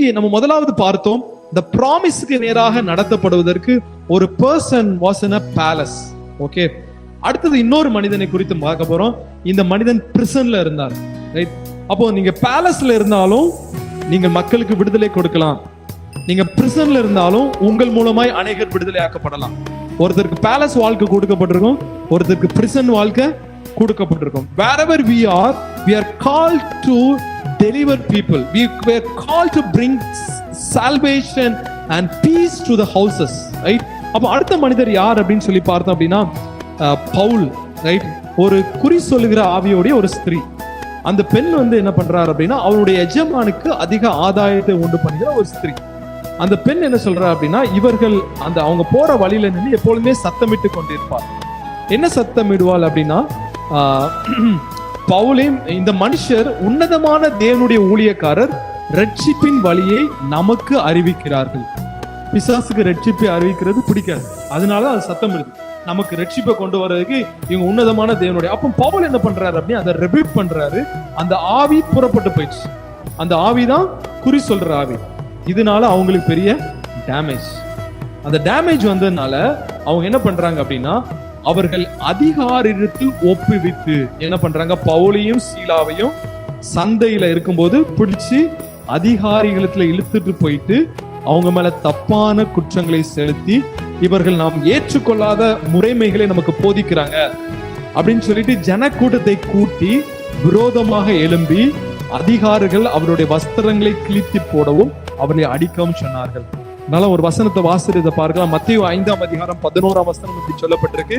இன்னைக்கு நம்ம முதலாவது பார்த்தோம் இந்த ப்ராமிஸ்க்கு நேராக நடத்தப்படுவதற்கு ஒரு person was in a palace okay அடுத்தது இன்னொரு மனிதனை குறித்து பார்க்க போறோம். இந்த மனிதன் பிரிசன்ல இருந்தார் ரைட் அப்போ நீங்க பேலஸ்ல இருந்தாலும் நீங்க மக்களுக்கு விடுதலை கொடுக்கலாம். நீங்க பிரிசன்ல இருந்தாலும் உங்கள் மூலமாய் அநேகர் விடுதலை ஆக்கப்படலாம் ஒருத்தருக்கு பேலஸ் வாழ்க்கை கொடுக்கப்பட்டிருக்கும் ஒருத்தருக்கு பிரிசன் வாழ்க்கை கொடுக்கப்பட்டிருக்கும். Wherever we are we are call to deliver people. We were called to bring salvation and peace to the houses right? அப்போ அடுத்த மனிதர் யார் அப்படின்னு சொல்லி பார்த்தோம் அப்படின்னா பவுல் ரைட் ஒரு குறி சொல்லுகிற ஆவியோடைய ஒரு ஸ்திரீ. அந்த பெண் வந்து என்ன பண்றாரு அப்படின்னா அவருடைய எஜமானுக்கு அதிக ஆதாயத்தை உண்டு பண்ணுகிற ஒரு ஸ்திரீ. அந்த பெண் என்ன சொல்றா அப்படின்னா இவர்கள் அந்த அவங்க போற வழியில நின்று எப்பொழுதுமே சத்தமிட்டு கொண்டிருப்பார். என்ன சத்தமிடுவாள் அப்படின்னா பவுலையும் இந்த மனுஷர் உன்னதமான தேவனுடைய ஊழியக்காரர் ரட்சிப்பின் வழியை நமக்கு அறிவிக்கிறார்கள். பிசாசுக்கு ரட்சிப்பை அறிவிக்கிறது பிடிக்காது. அதனால அது சத்தம் இருக்கு நமக்கு ரட்சிப்பை கொண்டு வர்றதுக்கு இவங்க உன்னதமான தேவனுடைய அப்போ பவுல் என்ன பண்றாரு அப்படின்னு அதை ரெபியூட் பண்றாரு. அந்த ஆவி புறப்பட்டு போயிடுச்சு. அந்த ஆவி தான் குறி சொல்ற ஆவி. இதனால அவங்களுக்கு பெரிய டேமேஜ் அந்த டேமேஜ் வந்ததுனால அவங்க என்ன பண்றாங்க அப்படின்னா அவர்கள் அதிகாரித்து ஒப்புவித்து என்ன பண்றாங்க? பவுலையும் சீலாவையும் சந்தையில இருக்கும்போது பிடிச்சு அதிகாரிகளத்துல இழுத்துட்டு போயிட்டு அவங்க மேல தப்பான குற்றங்களை செலுத்தி இவர்கள் நாம் ஏற்றுக்கொள்ளாத முறைமைகளை நமக்கு போதிக்கிறாங்க அப்படின்னு சொல்லிட்டு ஜனக்கூட்டத்தை கூட்டி விரோதமாக எழும்பி அதிகாரிகள் அவருடைய வஸ்திரங்களை கிழித்து போடவும் அவர்களை அடிக்கவும் சொன்னார்கள். அதனால ஒரு வசனத்தை வாசிறதை பார்க்கலாம். மத்திய ஐந்தாம் அதிகாரம் பதினோராம் வசனம் இப்படி சொல்லப்பட்டிருக்கு.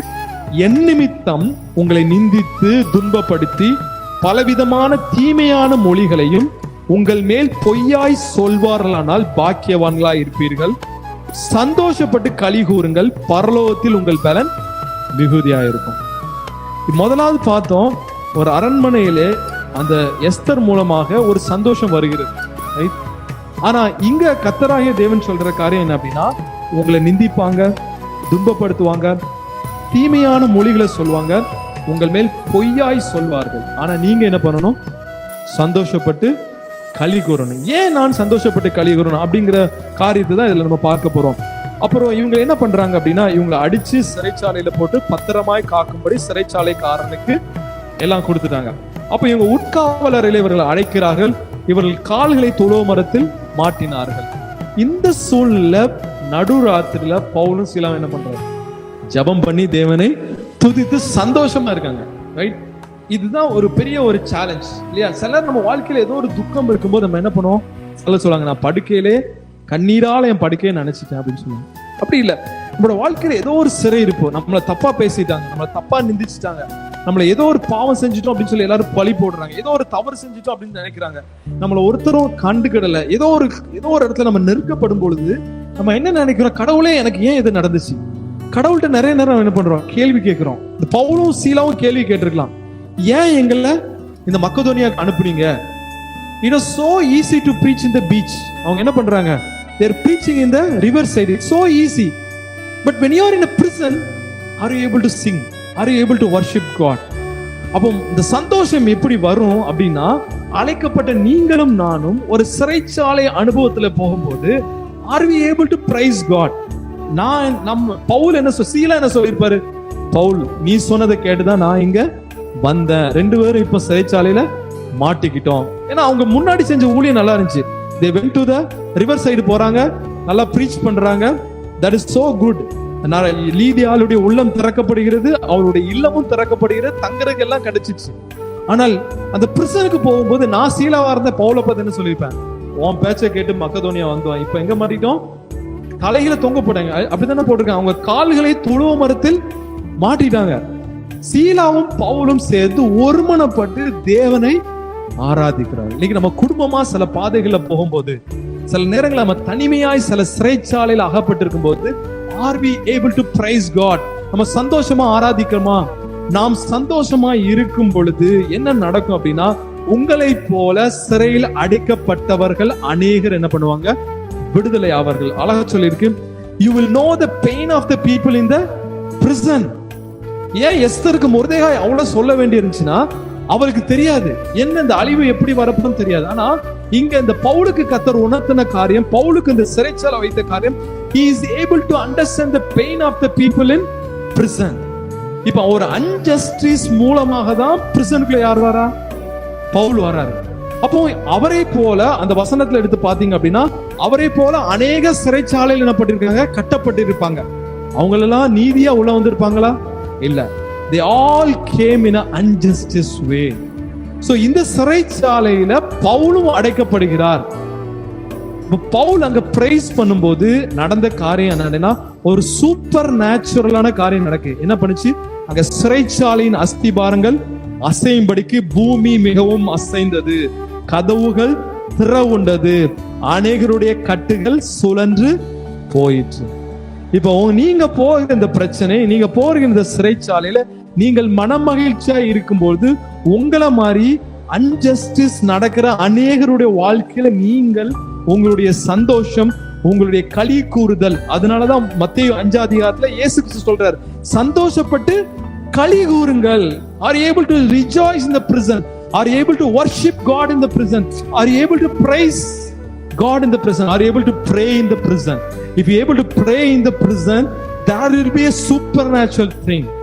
என் நிமித்தம் உங்களை நிந்தித்து துன்பப்படுத்தி பலவிதமான தீமையான மொழிகளையும் உங்கள் மேல் பொய்யாய் சொல்வார்களானால் பாக்கியவான்களா இருப்பீர்கள். சந்தோஷப்பட்டு களி கூறுங்கள். பரலோகத்தில் உங்கள் பலன் மிகுதியா இருக்கும். முதலாவது பார்த்தோம். ஒரு அரண்மனையிலே அந்த எஸ்தர் மூலமாக ஒரு சந்தோஷம் வருகிறது. ரைட் ஆனா இங்க கத்தராகிய தேவன் சொல்ற காரியம் என்ன அப்படின்னா உங்களை நிந்திப்பாங்க துன்பப்படுத்துவாங்க தீமையான மொழிகளை சொல்லுவாங்க உங்கள் மேல் பொய்யாய் சொல்வார்கள். ஆனா நீங்க என்ன பண்ணணும்? சந்தோஷப்பட்டு களி கூறணும். ஏன் நான் சந்தோஷப்பட்டு களி கூறணும் அப்படிங்கிற காரியத்தை தான் இதுல நம்ம பார்க்க போறோம். அப்புறம் இவங்க என்ன பண்றாங்க அப்படின்னா இவங்களை அடிச்சு சிறைச்சாலையில போட்டு பத்திரமாய் காக்கும்படி சிறைச்சாலைக்காரனுக்கு எல்லாம் கொடுத்துட்டாங்க. அப்ப இவங்க உட்காவலரையில் இவர்கள் அழைக்கிறார்கள். இவர்கள் கால்களை துளோ மரத்தில் மாட்டினார்கள். இந்த சூழ்நிலை நடுராத்திரில பவுலும் சீலாவும் என்ன பண்றாரு ஜெபம் பண்ணி தேவனை துதித்து சந்தோஷமா இருக்காங்க ரைட் இதுதான் ஒரு பெரிய ஒரு சேலஞ்ச் இல்லையா? சிலர் நம்ம வாழ்க்கையில ஏதோ ஒரு துக்கம் இருக்கும்போது நம்ம என்ன பண்ணுவோம்? சில சொல்லுவாங்க நான் படுக்கையிலே கண்ணீரால என் படுக்கையை நினைச்சிட்டேன் அப்படின்னு சொல்லுவாங்க. அப்படி இல்லை. நம்மளோட வாழ்க்கையில ஏதோ ஒரு சிறை இருப்போம் நம்மளை தப்பா பேசிட்டாங்க நம்மளை தப்பா நிந்திச்சிட்டாங்க. நம்மள ஏதோ ஒரு பாவம் செஞ்சுட்டோம் அப்படின்னு சொல்லி எல்லாரும் பழி போடுறாங்க. ஏதோ ஒரு தவறு செஞ்சுட்டோம் அப்படின்னு நினைக்கிறாங்க. நம்மள ஒருத்தரும் கண்டுக்கிடல ஏதோ ஒரு ஏதோ ஒரு இடத்துல நம்ம நெருக்கப்படும் பொழுது நம்ம என்ன நினைக்கிறோம்? கடவுளே எனக்கு ஏன் இது நடந்துச்சு? கடவுள்கிட்ட நிறைய நேரம் என்ன பண்றோம்? கேள்வி கேட்கிறோம். இந்த பவுலும் சீலாவும் கேள்வி கேட்டிருக்கலாம். ஏன் எங்களை இந்த Macedonia அனுப்புனீங்க? It is so easy to preach in the beach அவங்க என்ன பண்றாங்க? They're preaching in the river side it's so easy but when you are in a prison are you able to sing are you able to worship God அப்போ இந்த சந்தோஷம் எப்படி வரும் அப்படின்னா அழைக்கப்பட்ட நீங்களும் நானும் ஒரு சிறைச்சாலை அனுபவத்துல போகும்போது are we able to praise God நான் நம்ம பவுல் என்ன சீலா என்ன சொல்லியிருப்பாரு? பவுல் நீ சொன்னதை கேட்டுதான் நான் இங்க வந்தேன். ரெண்டு பேரும் இப்ப சிறைச்சாலையில மாட்டிக்கிட்டோம். ஏன்னா அவங்க முன்னாடி செஞ்ச ஊழியம் நல்லா இருந்துச்சு. They went to the river side போறாங்க நல்லா ப்ரீச் பண்றாங்க. தட் இஸ் சோ குட் லீதியாளுடைய உள்ளம் திறக்கப்படுகிறது அவருடைய இல்லமும் திறக்கப்படுகிறது தங்குறதுக்கு எல்லாம் கிடைச்சிச்சு ஆனால் அந்த பிரிசனுக்கு போகும்போது நான் சீலாவா இருந்த பவுல பார்த்து சொல்லியிருப்பேன்? உன் பேச்சை கேட்டு மக்கதோனியா வந்தோம் இப்ப எங்க மாட்டிட்டோம்? தலைகளை தொங்க போட்டாங்க. அப்படித்தானே போட்டிருக்காங்க. அவங்க கால்களை துளுவ மரத்தில் மாட்டிட்டாங்க. சீலாவும் பவுலும் சேர்ந்து ஒருமனப்பட்டு தேவனை ஆராதிக்கிறார் இன்னைக்கு நம்ம குடும்பமா சில பாதைகளில் போகும்போது சில நேரங்கள் நம்ம தனிமையாய் சில சிறைச்சாலையில் அகப்பட்டிருக்கும் போது are we able to praise God நம்ம சந்தோஷமா ஆராதிக்கிறோமா? நாம் சந்தோஷமா இருக்கும் பொழுது என்ன நடக்கும் அப்படின்னா உங்களை போல சிறையில் அடைக்கப்பட்டவர்கள் அநேகர் என்ன பண்ணுவாங்க? விடுதலை ஆவார்கள். அழகா சொல்லியிருக்கு. You will know the pain of the people in the prison ஏன் எஸ்தருக்கு முருதேகாய் அவ்வளவு சொல்ல வேண்டி இருந்துச்சுன்னா அவருக்கு தெரியாது. என்ன இந்த அழிவு எப்படி வரப்போன்னு தெரியாது. ஆனா இங்க இந்த பவுலுக்கு கத்தர் உணர்த்தின காரியம் பவுலுக்கு இந்த சிறைச்சாலை வைத்த காரியம் he is able to understand the pain of the people in prison. இப்ப ஒரு அன்ஜஸ்டிஸ் மூலமாக தான் பிரிசனுக்குள்ள யார் வரா? பவுல் வராரு. அப்போ அவரை போல அந்த வசனத்துல எடுத்து பாத்தீங்க அப்படின்னா அவரை போல அநேக சிறைச்சாலையில் என்னப்பட்டிருக்காங்க? கட்டப்பட்டிருப்பாங்க. அவங்களெல்லாம் நீதியா உள்ள வந்திருப்பாங்களா? இல்ல. They all came in injustice way so so இந்த சிறைச்சாலையில பவுலும் அடைக்கப்படுகிறார். பவுல் அங்க பிரைஸ் பண்ணும்போது நடந்த காரியம் என்னன்னா ஒரு சூப்பர் நேச்சுரலான காரியம் நடக்கு என்ன பண்ணுச்சு? அங்க சிறைச்சாலையின் அஸ்திபாரங்கள் அசையும்படிக்கு பூமி மிகவும் அசைந்தது. கதவுகள் திறவுண்டது. அநேகருடைய கட்டுகள் சுழன்று போயிற்று. இப்போ நீங்க போகிற இந்த பிரச்சனை நீங்க போகிற இந்த சிறைச்சாலையில நீங்கள் மனமகிழ்ச்சியா இருக்கும்போது உங்களை மாதிரி அன்ஜஸ்டிஸ் நடக்கிற அநேகருடைய வாழ்க்கையில நீங்கள் உங்களுடைய சந்தோஷம் உங்களுடைய களி கூறுதல். அதனாலதான் மத்திய அஞ்சாதிகாரத்துல இயேசு கிறிஸ்து சந்தோஷப்பட்டு களி கூறுங்கள். Are able to rejoice in the are able to worship God in the prison are able to praise God in the prison are able to pray in the prison. If you're able to pray in the prison, that will be a supernatural thing.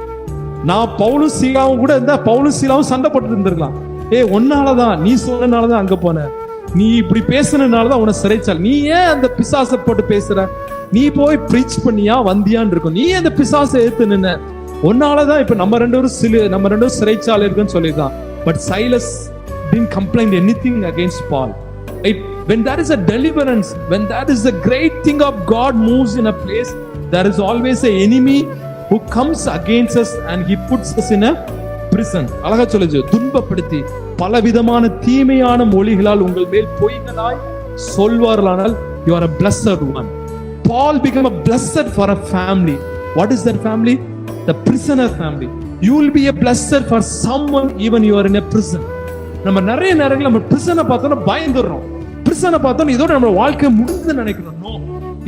நான் பவுலும் சீலாவும் கூட இருந்தா பவுலும் சீலாவும் சண்டை போட்டு இருந்திருக்கலாம். ஏ ஒன்னாலதான் நீ சொன்னனாலதான் அங்க போன. நீ இப்படி பேசுனதுனாலதான் உன சிறைச்சால். நீ ஏன் அந்த பிசாசை போட்டு பேசுற? நீ போய் ப்ரீச் பண்ணியா வந்தியான்னு இருக்கும். நீ அந்த பிசாசை எடுத்து நின்ன? ஒன்னாலதான் இப்ப நம்ம ரெண்டு பேரும் சிலு நம்ம ரெண்டு பேரும் சிறைச்சாலை இருக்குன்னு சொல்லியிருக்கான். But Silas thing complaint anything against Paul right When there is a deliverance, when that is a great thing of God moves in a place, there is always a enemy who comes against us and he puts us in a prison அழகா சொல்லுது துன்பப்படுத்தி பலவிதமான தீமையான மொழிகளால் உங்கள் மேல் பொய்களாய் சொல்வார்களானால் you are a blessed one Paul become a blessed for a family what is their family the prisoner family you will be a blessed for someone even you are in a prison நம்ம நிறைய நேரங்களில் நம்ம பிரிசனை பார்த்தோன்னா பயந்துடுறோம் பிரிசனை பார்த்தோன்னா இதோட நம்ம வாழ்க்கை முடிஞ்சு நினைக்கிறோம் no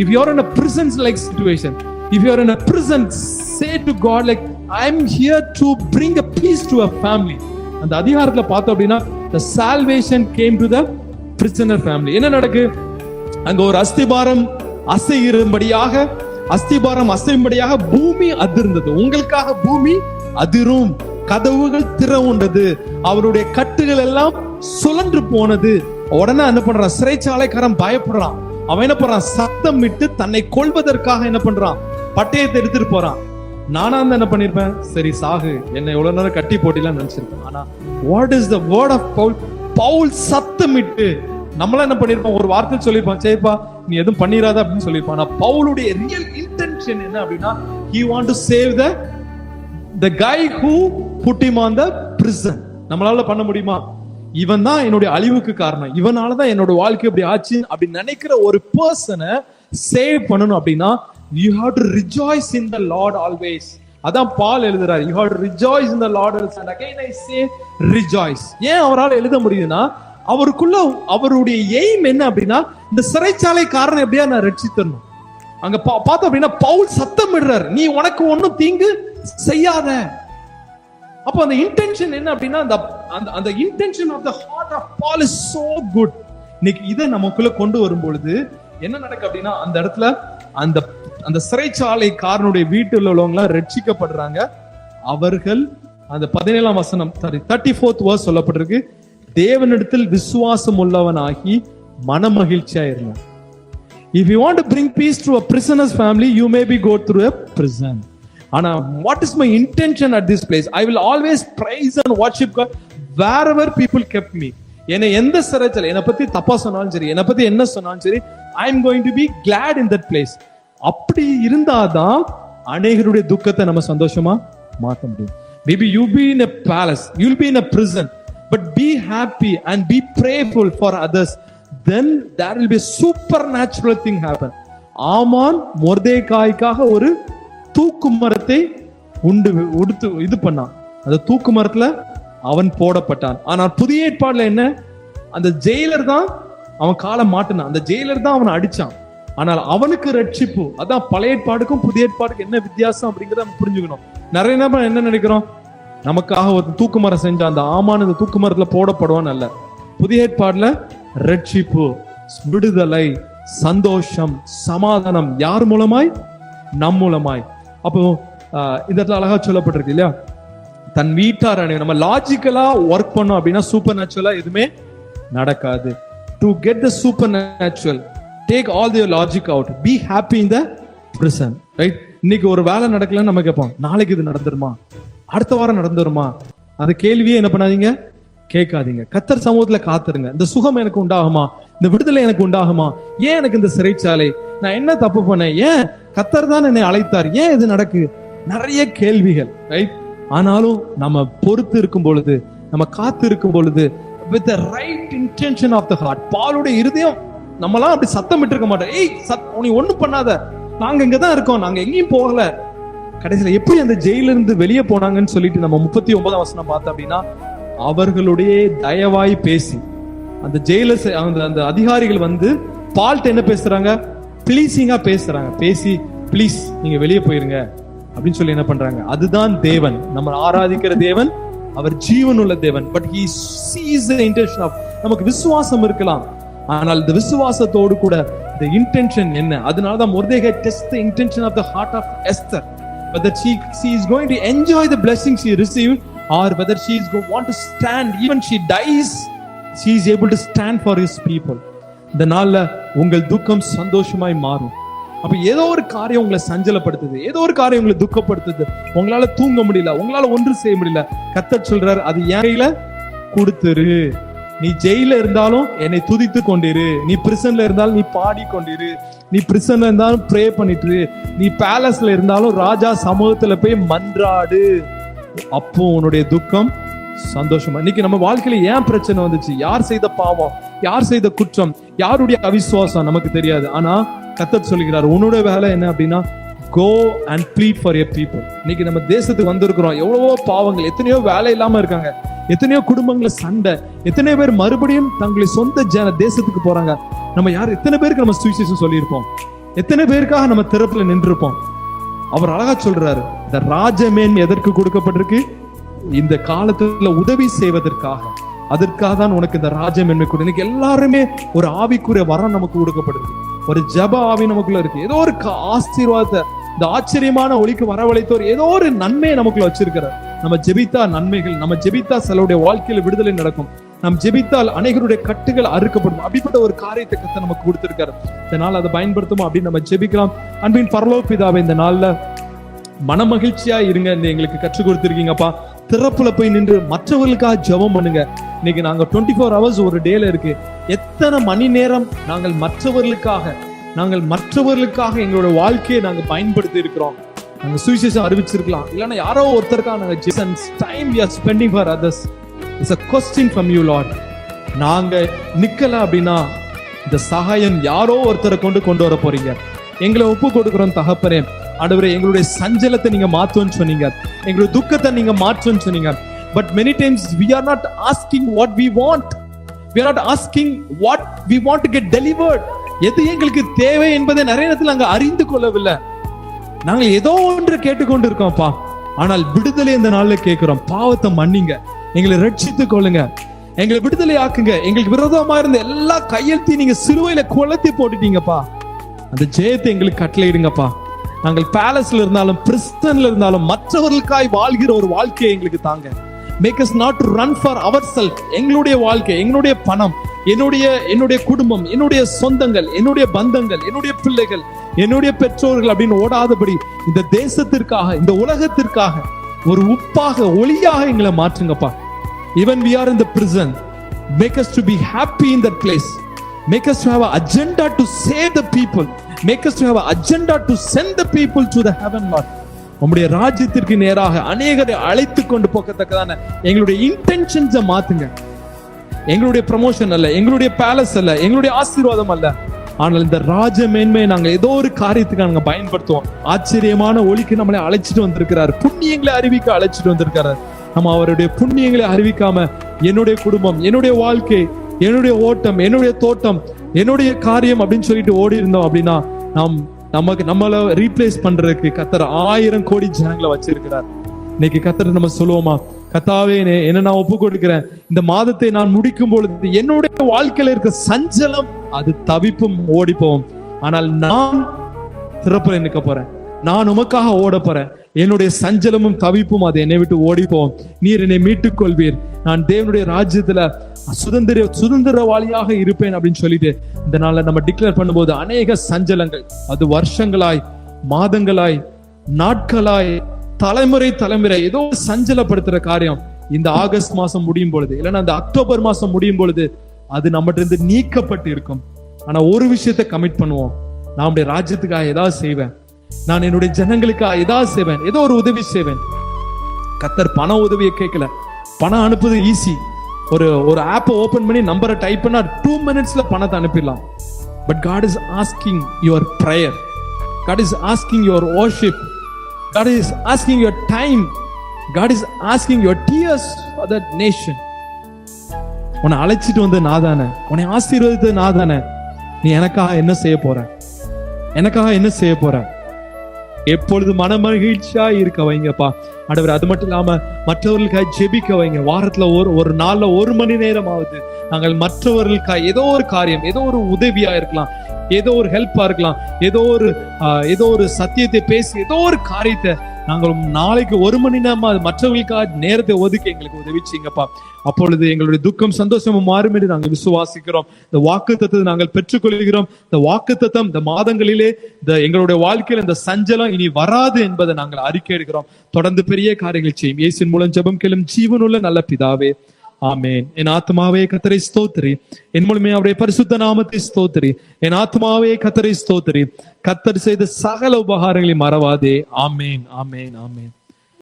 if you're in a prisons like situation if you're in a prisons say to God like I am here to bring a peace to a family அந்த அதிகாரத்துல பார்த்தோம் அப்படின்னா the salvation came to the prisoner family என்ன நடக்கு? அங்க ஒரு அஸ்திபாரம் அசையும்படியாக அஸ்திபாரம் அசையும்படியாக பூமி அதிர்ந்தது. உங்களுக்காக பூமி அதிரும். கதவுகள் திறவுண்டது அவருடைய கட்டுகள் எல்லாம் சுழன்று போனது. உடனே என்ன பண்றான்? சிறைச்சாலைக்காரன் பயப்படுறான். அவன் என்ன பண்றான்? சத்தம் விட்டு தன்னை கொல்வதற்காக என்ன பண்றான்? பட்டயத்தை எடுத்துட்டு போறான். நானா இருந்தா என்ன பண்ணிருப்பேன்? சரி சாகு. என்னை எவ்வளவு நேரம் கட்டி போட்டிலாம் நினைச்சிருப்பேன். ஆனா what is the word of Paul Paul சத்தமிட்டு நம்மளாம் என்ன பண்ணிருப்போம்? ஒரு வார்த்தை சொல்லிருப்பான் சரிப்பா நீ எதுவும் பண்ணிராத அப்படின்னு சொல்லிருப்பான். ஆனா பவுலுடைய ரியல் இன்டென்ஷன் என்ன அப்படின்னா he want to save the the guy who put him the the நம்மளால பண்ண முடியுமா? இவன் தான் என்னுடைய அழிவுக்கு காரணம். இவனால தான் என்னோட வாழ்க்கை இப்படி ஆச்சு அப்படி நினைக்கிற ஒரு பர்சனை சேவ் பண்ணணும் அப்படின்னா you have to rejoice in the lord always அதான் பால் எழுதுறாரு. You have to rejoice in the lord and again I say rejoice ஏன் அவரால் எழுத முடியுதுன்னா அவருக்குள்ள அவருடைய எய்ம் என்ன அப்படின்னா இந்த சிறைச்சாலை காரணம் எப்படியா நான் ரட்சித்தரணும். அங்க பா- பார்த்தோம் அப்படின்னா பவுல் சத்தம் விடுறாரு. நீ உனக்கு ஒன்றும் தீங்கு செய்யாத. அப்போ அந்த இன்டென்ஷன் என்ன அப்படின்னா அந்த அந்த அந்த intention of the heart of Paul is so good இன்னைக்கு இதை நமக்குள்ள கொண்டு வரும் பொழுது என்ன நடக்கு அப்படின்னா அந்த இடத்துல அந்த அந்த சிறைச்சாலைக்காரனுடைய வீட்டில் உள்ளவங்க ரட்சிக்கப்படுறாங்க. அவர்கள் அந்த பதினேழாம் வசனம் சாரி தேர்ட்டி ஃபோர்த் வேர்ஸ் சொல்லப்பட்டிருக்கு. தேவனிடத்தில் விசுவாசம் உள்ளவனாகி மனமகிழ்ச்சியா இருந்தான் if you want to peace peace a a family you may may be go through a prison. Anna, what is my intention at this place? I will always praise and worship wherever people keep me என்னை எந்த சிறைச்சல் என்னை பத்தி தப்பா சொன்னாலும் சரி என்னை பத்தி என்ன சொன்னாலும் சரி I am going to be glad in that place அப்படி இருந்தாதான் அநேகருடைய துக்கத்தை நம்ம சந்தோஷமா மாத்த முடியும். Maybe you be in a palace you'll be in a prison but be happy and be prayerful for others then there will be supernatural thing happen ஆமான் மொர்தேகாய்க்காக ஒரு தூக்கு மரத்தை உண்டு உடுத்து இது பண்ணான். அந்த தூக்கு மரத்துல அவன் போடப்பட்டான். ஆனால் புதிய ஏற்பாடுல என்ன? அந்த ஜெயிலர் தான் அவன் காலை மாட்டினான். அந்த ஜெயிலர் தான் அவனை அடிச்சான். ஆனால் அவனுக்கு ரட்சிப்பு அதான் பழைய ஏற்பாடுக்கும் புதிய ஏற்பாடுக்கும் என்ன வித்தியாசம் அப்படிங்கிறத நம்ம புரிஞ்சுக்கணும். நிறைய நேரம் என்ன நினைக்கிறோம்? நமக்காக ஒரு தூக்குமரம் செஞ்ச அந்த ஆமான் இந்த தூக்குமரத்துல போடப்படுவான் அல்ல. புதிய ஏற்பாடுல ரட்சிப்பு விடுதலை சந்தோஷம் சமாதானம் யார் மூலமாய்? நம் மூலமாய். அப்போ இந்த இடத்துல அழகா சொல்லப்பட்டிருக்கு இல்லையா? தன் வீட்டார் அணி நம்ம லாஜிக்கலா ஒர்க் பண்ணோம் அப்படின்னா சூப்பர் நேச்சுரலா எதுவுமே நடக்காது. To get the supernatural take all their logic out be happy in the prison right இன்னைக்கு ஒரு வேலை நடக்கலன்னு நம்ம கேட்போம். நாளைக்கு இது நடந்துருமா? அடுத்த வாரம் நடந்துருமா? அந்த கேள்வியே என்ன பண்ணாதீங்க? கேட்காதீங்க. கத்தர் சமூகத்துல காத்துருங்க. இந்த சுகம் எனக்கு உண்டாகுமா? இந்த விடுதலை எனக்கு உண்டாகுமா? ஏன் எனக்கு இந்த சிறைச்சாலை? நான் என்ன தப்பு பண்ணேன்? ஏன் கத்தர் தான் என்னை அழைத்தார்? ஏன் இது நடக்கு நிறைய கேள்விகள் ரைட் ஆனாலும் நம்ம பொறுத்து இருக்கும் பொழுது நம்ம காத்து இருக்கும் பொழுது with the right intention of the heart பாலுடைய இருதயம் நம்மலாம் அப்படி சத்தம் இருக்க மாட்டோம். ஏய் சத் நீ ஒண்ணும் பண்ணாத. நாங்க இங்க தான் இருக்கோம். நாங்க எங்கேயும் போகல. கடைசியில எப்படி அந்த ஜெயில இருந்து வெளியே போனாங்கன்னு சொல்லிட்டு நம்ம முப்பத்தி ஒன்பதாம் வசனம் பார்த்தோம் அப்படின்னா அவர்களுடைய தயவாய் பேசி அந்த ஜெயில அந்த அந்த அதிகாரிகள் வந்து பால்ட்டு என்ன பேசுறாங்க? ப்ளீசிங்கா பேசுறாங்க. பேசி ப்ளீஸ் நீங்க வெளியே போயிருங்க. அப்படின்னு சொல்லி என்ன பண்றாங்க? அதுதான் தேவன். நம்ம ஆராதிக்கிற தேவன் அவர் ஜீவனுள்ள தேவன். But he sees the intention of நமக்கு விசுவாசம் இருக்கலாம். ஆனால் இந்த விசுவாசத்தோடு கூட இந்த இன்டென்ஷன் என்ன? அதனால தான் முர்தேக test the intention of the heart of Esther whether she she is going to enjoy the blessing she received or whether she is going want to stand even she dies she is able to stand for his people. இந்த நாள்ல உங்கள் துக்கம் சந்தோஷமாய் மாறும். அப்ப ஏதோ ஒரு காரியம் உங்களை சஞ்சலப்படுத்துது ஏதோ ஒரு காரியம் உங்களை துக்கப்படுத்துது. உங்களால தூங்க முடியல உங்களால ஒன்றும் செய்ய முடியல. கத்த சொல்றாரு அது என் கையில கொடுத்துரு. நீ ஜெயில இருந்தாலும் என்னை துதித்து கொண்டிரு. நீ பிரிசன்ல இருந்தாலும் நீ பாடி கொண்டிரு. நீ பிரிசன்ல இருந்தாலும் ப்ரே பண்ணிட்டு நீ பேலஸ்ல இருந்தாலும் ராஜா சமூகத்துல போய் மன்றாடு. அப்போ உன்னுடைய துக்கம் சந்தோஷமா இன்னைக்கு நம்ம வாழ்க்கையில ஏன் பிரச்சனை வந்துச்சு? யார் செய்த பாவம்? யார் செய்த குற்றம்? யாருடைய அவிசுவாசம்? நமக்கு தெரியாது. ஆனா கத்தர் சொல்லுகிறார் உன்னோட வேலை என்ன அப்படின்னா go and bleed for your people இன்னைக்கு நம்ம தேசத்துக்கு வந்திருக்கிறோம் எவ்வளவோ பாவங்கள் எத்தனையோ வேலை இல்லாம இருக்காங்க எத்தனையோ குடும்பங்கள சண்டை எத்தனையோ பேர் மறுபடியும் தங்களை சொந்த ஜன தேசத்துக்கு போறாங்க. நம்ம யார் எத்தனை பேருக்கு நம்ம சுவிசேஷம் சொல்லியிருப்போம்? எத்தனை பேருக்காக நம்ம திறப்புல நின்றுருப்போம்? அவர் அழகா சொல்றாரு இந்த ராஜமேன் எதற்கு கொடுக்கப்பட்டிருக்கு? இந்த காலத்துல உதவி செய்வதற்காக. அதற்காக தான் உனக்கு இந்த ராஜமேன்மை கொடு எனக்கு எல்லாருமே ஒரு ஆவிக்குரிய வரம் நமக்கு கொடுக்கப்படுது. ஒரு ஜப ஆவி நமக்குள்ள இருக்கு. ஏதோ ஒரு கா- ஆசீர்வாதத்தை இந்த ஆச்சரியமான ஒளிக்கு வரவழைத்தோர் ஏதோ ஒரு நன்மையை நமக்குள்ள வச்சிருக்கிறார். நம்ம ஜெபித்தா நன்மைகள் நம்ம ஜெபித்தா சிலருடைய வாழ்க்கையில விடுதலை நடக்கும். நாம் ஜெபித்தால் அனைகருடைய கட்டுகள் அறுக்கப்படும். அப்படிப்பட்ட ஒரு காரியத்தை கத்த நமக்கு கொடுத்திருக்காரு. இந்த நாள் அதை பயன்படுத்தும் அப்படின்னு நம்ம ஜெபிக்கலாம். அன்பின் பரலோபிதாவை இந்த நாள்ல மனமகிழ்ச்சியா இருங்க. எங்களுக்கு கற்றுக் கொடுத்துருக்கீங்கப்பா. திறப்புல போய் நின்று மற்றவர்களுக்காக ஜெபம் பண்ணுங்க. இன்னைக்கு நாங்க டுவெண்ட்டி ஃபோர் ஹவர்ஸ் ஒரு டேல இருக்கு. எத்தனை மணி நேரம் நாங்கள் மற்றவர்களுக்காக நாங்கள் மற்றவர்களுக்காக எங்களோட வாழ்க்கையை நாங்க பயன்படுத்தி இருக்கிறோம். நாங்க சுவிசேஷம் அறிவிச்சிருக்கலாம். இல்லைன்னா யாரோ ஒருத்தருக்காக நாங்க time we are spending for others it's a question from you lot நாங்க நிக்கல அப்படின்னா இந்த சகாயம் யாரோ ஒருத்தரை கொண்டு கொண்டு வர போறீங்க. எங்களை ஒப்பு கொடுக்குறோம் தகப்பனே. ஆண்டவரே எங்களுடைய சஞ்சலத்தை நீங்க மாத்துன்னு சொன்னீங்க. எங்களுடைய துக்கத்தை நீங்க மாற்றுன்னு சொன்னீங்க. But many times we are not asking what we want we are not asking what we want to get delivered எது எங்களுக்கு தேவை என்பதை நிறைய நேரத்தில் நாங்கள் அறிந்து கொள்ளவில்லை. நாங்கள் ஏதோ ஒன்று கேட்டுக்கொண்டு இருக்கோம்ப்பா ஆனால் விடுதலை இந்த நாளில் கேட்கிறோம். பாவத்தை மன்னிங்க. எங்களை ரட்சித்துக் கொள்ளுங்க. எங்களை விடுதலை ஆக்குங்க. எங்களுக்கு விரோதமா இருந்த எல்லா கையெழுத்தையும் நீங்க சிலுவையில கொளுத்தி போட்டுட்டீங்கப்பா. அந்த ஜெயத்தை எங்களுக்கு கட்டளையிடுங்கப்பா. நாங்கள் பேலஸ்ல இருந்தாலும் பிரிஸ்டன்ல இருந்தாலும் மற்றவர்களுக்காய் வாழ்கிற ஒரு வாழ்க்கையை எங்களுக்கு தாங்க. Make us not run for our self எங்களுடைய வாழ்க்கை எங்களுடைய பணம் என்னுடைய என்னுடைய குடும்பம் என்னுடைய சொந்தங்கள் என்னுடைய பந்தங்கள் என்னுடைய பிள்ளைகள் என்னுடைய பெற்றோர்கள் அப்படின்னு ஓடாதபடி இந்த தேசத்திற்காக இந்த உலகத்திற்காக ஒரு உப்பாக ஒளியாக எங்களை மாற்றுங்கப்பா. Even we are in the prison make us to be happy in that place make us to have agenda to save the people make us to have agenda to send the people to the heaven lord நம்முடைய ராஜ்யத்திற்கு நேராக அநேகரை அழைத்து கொண்டு போகத்தக்கதான எங்களுடைய இன்டென்ஷன்ஸை மாத்துங்க. எங்களுடைய promotion அல்ல எங்களுடைய பேலஸ் அல்ல எங்களுடைய ஆசீர்வாதம் அல்ல. ஆனால் இந்த ராஜ மேன்மையை நாங்கள் ஏதோ ஒரு காரியத்துக்கு நாங்கள் பயன்படுத்துவோம். ஆச்சரியமான ஒளிக்கு நம்மளை அழைச்சிட்டு வந்திருக்கிறார். புண்ணியங்களை அறிவிக்க அழைச்சிட்டு வந்திருக்கிறார். நம்ம அவருடைய புண்ணியங்களை அறிவிக்காம என்னுடைய குடும்பம் என்னுடைய வாழ்க்கை என்னுடைய ஓட்டம் என்னுடைய தோட்டம் என்னுடைய காரியம் அப்படின்னு சொல்லிட்டு ஓடி இருந்தோம் அப்படின்னா நாம் நமக்கு நம்மள ரீப்ளேஸ் பண்றதுக்கு கத்தர் ஆயிரம் கோடி ஜனங்களை வச்சிருக்கிறார். இன்னைக்கு கத்தர் நம்ம சொல்லுவோமா கத்தாவே என்ன நான் ஒப்பு கொடுக்கிறேன் இந்த மாதத்தை நான் முடிக்கும் பொழுது என்னுடைய வாழ்க்கையில இருக்க சஞ்சலம் அது தவிப்பும் ஓடி ஆனால் நான் திறப்புல நிற்க போறேன். நான் உமக்காக ஓட போறேன். என்னுடைய சஞ்சலமும் தவிப்பும் அதை என்னை விட்டு ஓடிப்போம். நீர் என்னை மீட்டுக் கொள்வீர் நான் தேவனுடைய ராஜ்யத்துல சுதந்திர சுதந்திரவாளியாக இருப்பேன் அப்படின்னு சொல்லிட்டு இந்த நம்ம டிக்ளேர் பண்ணும்போது அநேக சஞ்சலங்கள். அது வருஷங்களாய் மாதங்களாய் நாட்களாய் தலைமுறை தலைமுறை ஏதோ சஞ்சலப்படுத்துற காரியம். இந்த ஆகஸ்ட் மாசம் முடியும் பொழுது இல்லைன்னா அந்த அக்டோபர் மாசம் முடியும் பொழுது அது நம்மகிட்ட இருந்து நீக்கப்பட்டு இருக்கும் ஆனா ஒரு விஷயத்த கமிட் பண்ணுவோம். நான் நம்முடைய ராஜ்யத்துக்காக ஏதாவது செய்வேன். நான் என்னுடைய ஜனங்களுக்காக ஏதாவது செய்வேன் ஏதோ ஒரு உதவி செய்வேன். கத்தர் பண உதவியை கேட்கல. பணம் அனுப்புது ஈஸி ஒரு ஒரு ஆப்பை ஓபன் பண்ணி நம்பரை டைப் பண்ணா டூ மினிட்ஸ்ல பணத்தை அனுப்பிடலாம். But God is asking your prayer God is asking your worship God is asking your time God is asking your tears for that nation உன்னை அழைச்சிட்டு வந்து நான் தானே. உன்னை ஆசீர்வதித்தது தானே. நீ எனக்காக என்ன செய்ய போற? எனக்காக என்ன செய்ய போற? எப்பொழுது மன மகிழ்ச்சியா இருக்க வைங்கப்பா. ஆண்டவர் அது மட்டும் இல்லாம மற்றவர்களுக்காக ஜெபிக்க வைங்க. வாரத்துல ஒரு ஒரு நாள்ல ஒரு மணி நேரம் ஆகுது நாங்கள் மற்றவர்களுக்காக ஏதோ ஒரு காரியம் ஏதோ ஒரு உதவியா இருக்கலாம். ஏதோ ஒரு ஹெல்ப்பா இருக்கலாம். ஏதோ ஒரு ஏதோ ஒரு சத்தியத்தை பேசி ஏதோ ஒரு காரியத்தை நாங்கள் நாளைக்கு ஒரு மணி நேரமா அது மற்றவர்களுக்காக நேரத்தை ஒதுக்கி எங்களுக்கு உதவி செய்யுங்கப்பா. அப்பொழுது எங்களுடைய துக்கம் சந்தோஷமும் மாறும் என்று நாங்கள் விசுவாசிக்கிறோம். இந்த வாக்கு தத்துவத்தை நாங்கள் பெற்றுக்கொள்கிறோம். இந்த வாக்கு தத்துவம் இந்த மாதங்களிலே இந்த எங்களுடைய வாழ்க்கையில் இந்த சஞ்சலம் இனி வராது என்பதை நாங்கள் அறிக்கை எடுக்கிறோம். தொடர்ந்து பெரிய காரியங்கள் செய்யும். இயேசின் மூலம் ஜெபம் கேளும் ஜீவனுள்ள நல்ல பிதாவே ஆமேன். என் ஆத்மாவே கத்தரை ஸ்தோத்திரி. என் மூலமே அவருடைய பரிசுத்த நாமத்தை ஸ்தோத்திரி. என் ஆத்மாவே கத்தரை ஸ்தோத்திரி. கத்தர் செய்த சகல உபகாரங்களை மறவாதே. ஆமேன் ஆமேன் ஆமேன்.